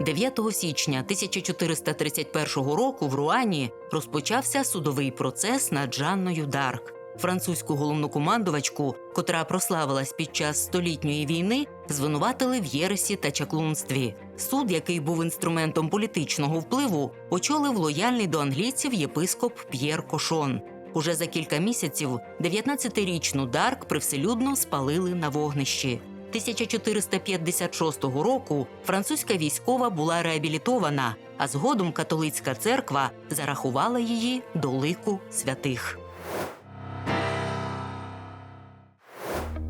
9 січня 1431 року в Руані розпочався судовий процес над Жанною Дарк. Французьку головнокомандувачку, котра прославилась під час столітньої війни, звинуватили в єресі та чаклунстві. Суд, який був інструментом політичного впливу, очолив лояльний до англійців єпископ П'єр Кошон. Уже за кілька місяців 19-річну Дарк привселюдно спалили на вогнищі. 1456 року французька військова була реабілітована, а згодом католицька церква зарахувала її до лику святих.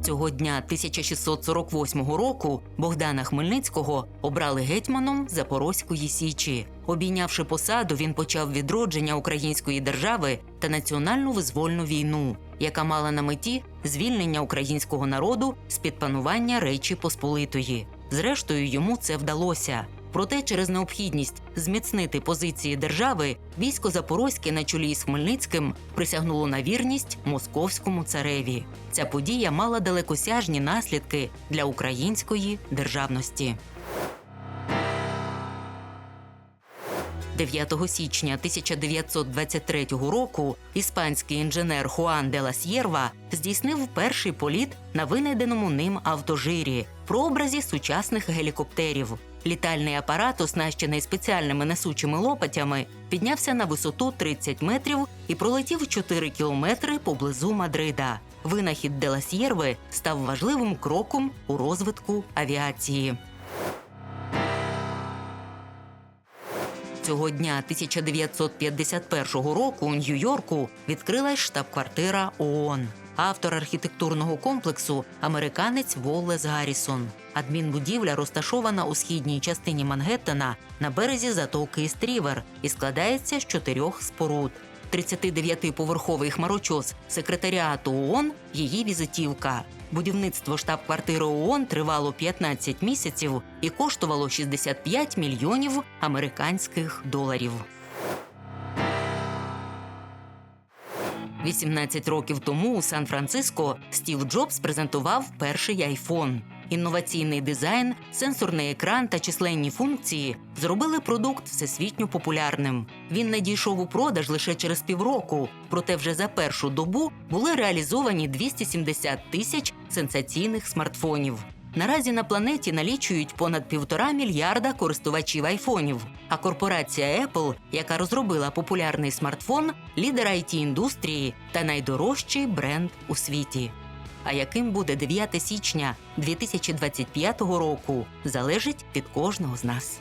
Цього дня 1648 року Богдана Хмельницького обрали гетьманом Запорозької січі. Обійнявши посаду, він почав відродження української держави та національну визвольну війну, яка мала на меті звільнення українського народу з під панування Речі Посполитої. Зрештою, йому це вдалося. Проте через необхідність зміцнити позиції держави військо Запорозьке на чолі з Хмельницьким присягнуло на вірність московському цареві. Ця подія мала далекосяжні наслідки для української державності. 9 січня 1923 року іспанський інженер Хуан де ла Сєрва здійснив перший політ на винайденому ним автожирі прообразі сучасних гелікоптерів. Літальний апарат, оснащений спеціальними несучими лопатями, піднявся на висоту 30 метрів і пролетів 4 кілометри поблизу Мадрида. Винахід де ла Сєрви став важливим кроком у розвитку авіації. Цього дня 1951 року у Нью-Йорку відкрилась штаб-квартира ООН. Автор архітектурного комплексу американець Воллес Гаррісон. Адмінбудівля розташована у східній частині Мангеттена на березі затоки Стрівер і складається з чотирьох споруд. 39-поверховий хмарочос секретаріату ООН – її візитівка. Будівництво штаб-квартири ООН тривало 15 місяців і коштувало 65 мільйонів американських доларів. 18 років тому у Сан-Франциско Стів Джобс презентував перший айфон. Інноваційний дизайн, сенсорний екран та численні функції зробили продукт всесвітньо популярним. Він надійшов у продаж лише через півроку, проте вже за першу добу були реалізовані 270 тисяч сенсаційних смартфонів. Наразі на планеті налічують понад півтора мільярда користувачів айфонів. А корпорація Apple, яка розробила популярний смартфон, лідер it індустрії та найдорожчий бренд у світі. А яким буде 9 січня 2025 року, залежить від кожного з нас.